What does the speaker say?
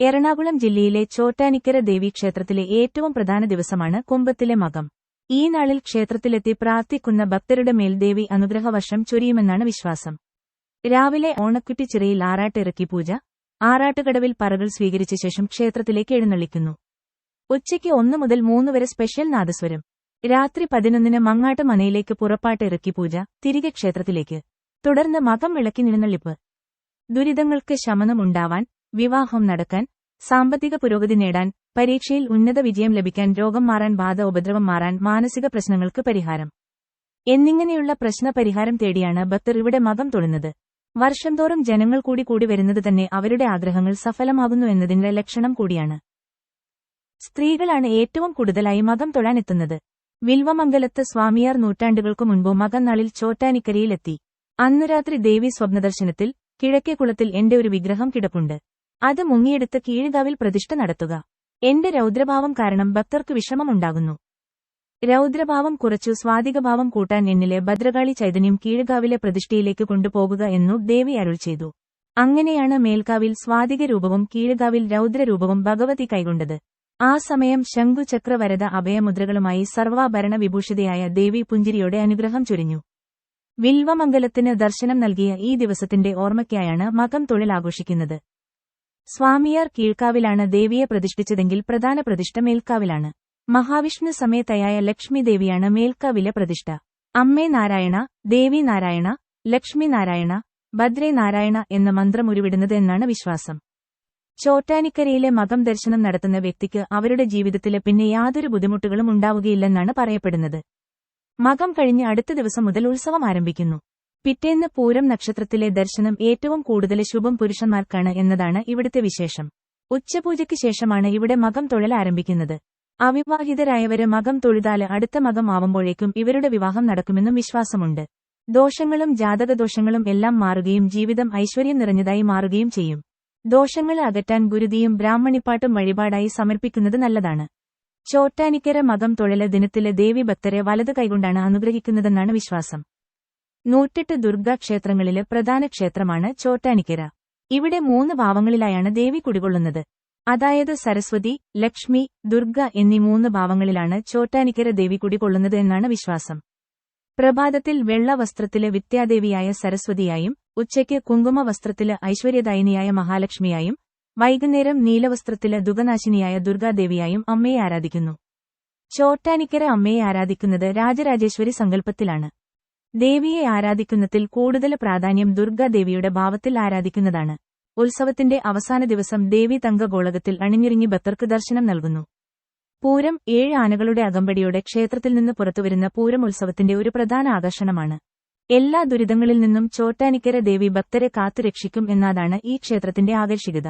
എറണാകുളം ജില്ലയിലെ ചോറ്റാനിക്കര ദേവീക്ഷേത്രത്തിലെ ഏറ്റവും പ്രധാന ദിവസമാണ് കുംഭത്തിലെ മകം. ഈ നാളിൽ ക്ഷേത്രത്തിലെത്തി പ്രാർത്ഥിക്കുന്ന ഭക്തരുടെ മേൽ ദേവി അനുഗ്രഹവർഷം ചൊരിയുമെന്നാണ് വിശ്വാസം. രാവിലെ ഓണക്കുറ്റി ചിറയിൽ ആറാട്ടിറക്കി പൂജ ആറാട്ടുകടവിൽ പറകൾ സ്വീകരിച്ച ശേഷം ക്ഷേത്രത്തിലേക്ക് എഴുന്നള്ളിക്കുന്നു. ഉച്ചയ്ക്ക് ഒന്നു മുതൽ മൂന്ന് വരെ സ്പെഷ്യൽ നാദസ്വരം. രാത്രി പതിനൊന്നിന് മങ്ങാട്ട് മനയിലേക്ക് പുറപ്പാട്ട് ഇറക്കി പൂജ തിരികെ ക്ഷേത്രത്തിലേക്ക്. തുടർന്ന് മകം വിളക്കി നിഴുന്നള്ളിപ്പ് ദുരിതങ്ങൾക്ക് ശമനമുണ്ടാവാൻ വിവാഹം നടക്കാൻ സാമ്പത്തിക പുരോഗതി നേടാൻ പരീക്ഷയിൽ ഉന്നത വിജയം ലഭിക്കാൻ രോഗം മാറാൻ ബാധ ഉപദ്രവം മാറാൻ മാനസിക പ്രശ്നങ്ങൾക്ക് പരിഹാരം. എന്നിങ്ങനെയുള്ള പ്രശ്നപരിഹാരം തേടിയാണ് ഭക്തർ ഇവിടെ മതം തൊഴുന്നത് വർഷം തോറും ജനങ്ങൾ കൂടി കൂടി വരുന്നത് തന്നെ അവരുടെ ആഗ്രഹങ്ങൾ സഫലമാകുന്നു എന്നതിന്റെ ലക്ഷണം കൂടിയാണ്. സ്ത്രീകളാണ് ഏറ്റവും കൂടുതലായി മതം തൊഴാനെത്തുന്നത് വിൽവമംഗലത്ത് സ്വാമിയാർ നൂറ്റാണ്ടുകൾക്കു മുൻപ് മകന്നാളിൽ ചോറ്റാനിക്കരയിലെത്തി. അന്നു രാത്രി ദേവി സ്വപ്നദർശനത്തിൽ കിഴക്കേക്കുളത്തിൽ എന്റെ ഒരു വിഗ്രഹം കിടപ്പുണ്ട്. അത് മുങ്ങിയെടുത്ത് കീഴുകാവിൽ പ്രതിഷ്ഠ നടത്തുക. എന്റെ രൗദ്രഭാവം കാരണം ഭക്തർക്ക് വിഷമമുണ്ടാകുന്നു. രൗദ്രഭാവം കുറച്ചു സ്വാതികഭാവം കൂട്ടാൻ എന്നിലെ ഭദ്രകാളി ചൈതന്യം കീഴുകാവിലെ പ്രതിഷ്ഠയിലേക്ക് കൊണ്ടുപോകുക എന്നു ദേവി അരുൾ ചെയ്തു. അങ്ങനെയാണ് മേൽക്കാവിൽ സ്വാതിക രൂപവും കീഴുകാവിൽ രൗദ്രരൂപവും ഭഗവതി കൈകൊണ്ടത്. ആ സമയം ശംഖുചക്രവരത അഭയമുദ്രകളുമായി സർവാഭരണ വിഭൂഷിതയായ ദേവി പുഞ്ചിരിയോടെ അനുഗ്രഹം ചൊരിഞ്ഞു. വിൽവമംഗലത്തിന് ദർശനം നൽകിയ ഈ ദിവസത്തിന്റെ ഓർമ്മയ്ക്കായാണ് മകം തൊഴിൽ ആഘോഷിക്കുന്നത്. സ്വാമിയാർ കീഴ്ക്കാവിലാണ് ദേവിയെ പ്രതിഷ്ഠിച്ചതെങ്കിൽ പ്രധാന പ്രതിഷ്ഠ മേൽക്കാവിലാണ്. മഹാവിഷ്ണു സമേതയായ ലക്ഷ്മി ദേവിയാണ് മേൽക്കാവിലെ പ്രതിഷ്ഠ. അമ്മേ നാരായണ ദേവി നാരായണ ലക്ഷ്മി നാരായണ ഭദ്രേ നാരായണ എന്ന മന്ത്രം ഉരുവിടുന്നത് എന്നാണ് വിശ്വാസം. ചോറ്റാനിക്കരയിലെ മതം ദർശനം നടത്തുന്ന വ്യക്തിക്ക് അവരുടെ ജീവിതത്തിൽ പിന്നെ യാതൊരു ബുദ്ധിമുട്ടുകളും ഉണ്ടാവുകയില്ലെന്നാണ് പറയപ്പെടുന്നത്. മകം കഴിഞ്ഞ് അടുത്ത ദിവസം മുതൽ ഉത്സവം ആരംഭിക്കുന്നു. പിറ്റേന്ന് പൂരം നക്ഷത്രത്തിലെ ദർശനം ഏറ്റവും കൂടുതൽ ശുഭം പുരുഷന്മാർക്കാണ് എന്നതാണ് ഇവിടുത്തെ വിശേഷം. ഉച്ചപൂജയ്ക്ക് ശേഷമാണ് ഇവിടെ മകം തൊഴൽ ആരംഭിക്കുന്നത്. അവിവാഹിതരായവര് മകം തൊഴുതാൽ അടുത്ത മകം ആവുമ്പോഴേക്കും ഇവരുടെ വിവാഹം നടക്കുമെന്നും വിശ്വാസമുണ്ട്. ദോഷങ്ങളും ജാതകദോഷങ്ങളും എല്ലാം മാറുകയും ജീവിതം ഐശ്വര്യം നിറഞ്ഞതായി മാറുകയും ചെയ്യും. ദോഷങ്ങളെ അകറ്റാൻ ഗുരുതിയും ബ്രാഹ്മണിപ്പാട്ടും വഴിപാടായി സമർപ്പിക്കുന്നത് നല്ലതാണ്. ചോറ്റാനിക്കര മകം തൊഴൽ ദിനത്തിലെ ദേവി ഭക്തരെ വലത് കൈകൊണ്ടാണ് അനുഗ്രഹിക്കുന്നതെന്നാണ് വിശ്വാസം. നൂറ്റെട്ട് ദുർഗാ ക്ഷേത്രങ്ങളിലെ പ്രധാന ക്ഷേത്രമാണ് ചോറ്റാനിക്കര ഇവിടെ മൂന്ന് ഭാവങ്ങളിലായാണ് ദേവി കുടികൊള്ളുന്നത്. അതായത് സരസ്വതി ലക്ഷ്മി ദുർഗ എന്നീ മൂന്ന് ഭാവങ്ങളിലാണ് ചോറ്റാനിക്കര ദേവി കുടികൊള്ളുന്നത് എന്നാണ് വിശ്വാസം. പ്രഭാതത്തിൽ വെള്ള വസ്ത്രത്തിലെ വിദ്യാദേവിയായ സരസ്വതിയായും ഉച്ചയ്ക്ക് കുങ്കുമ വസ്ത്രത്തിലെ ഐശ്വര്യദായിനിയായ മഹാലക്ഷ്മിയായും വൈകുന്നേരം നീലവസ്ത്രത്തിലെ ദുഗനാശിനിയായ ദുർഗാദേവിയായും അമ്മയെ ആരാധിക്കുന്നു. ചോറ്റാനിക്കര അമ്മയെ ആരാധിക്കുന്നത് രാജരാജേശ്വരി സങ്കല്പത്തിലാണ്. ദേവിയെ ആരാധിക്കുന്നതിൽ കൂടുതൽ പ്രാധാന്യം ദുർഗാദേവിയുടെ ഭാവത്തിൽ ആരാധിക്കുന്നതാണ്. ഉത്സവത്തിന്റെ അവസാന ദിവസം ദേവി തങ്കഗോളകത്തിൽ അണിഞ്ഞിരുങ്ങി ഭക്തർക്ക് ദർശനം നൽകുന്നു. പൂരം ഏഴ് ആനകളുടെ അകമ്പടിയോടെ ക്ഷേത്രത്തിൽ നിന്ന് പുറത്തുവരുന്ന പൂരം ഉത്സവത്തിന്റെ ഒരു പ്രധാന ആകർഷണമാണ്. എല്ലാ ദുരിതങ്ങളിൽ നിന്നും ചോറ്റാനിക്കര ദേവി ഭക്തരെ കാത്തുരക്ഷിക്കും എന്നതാണ് ഈ ക്ഷേത്രത്തിന്റെ ആകർഷികത.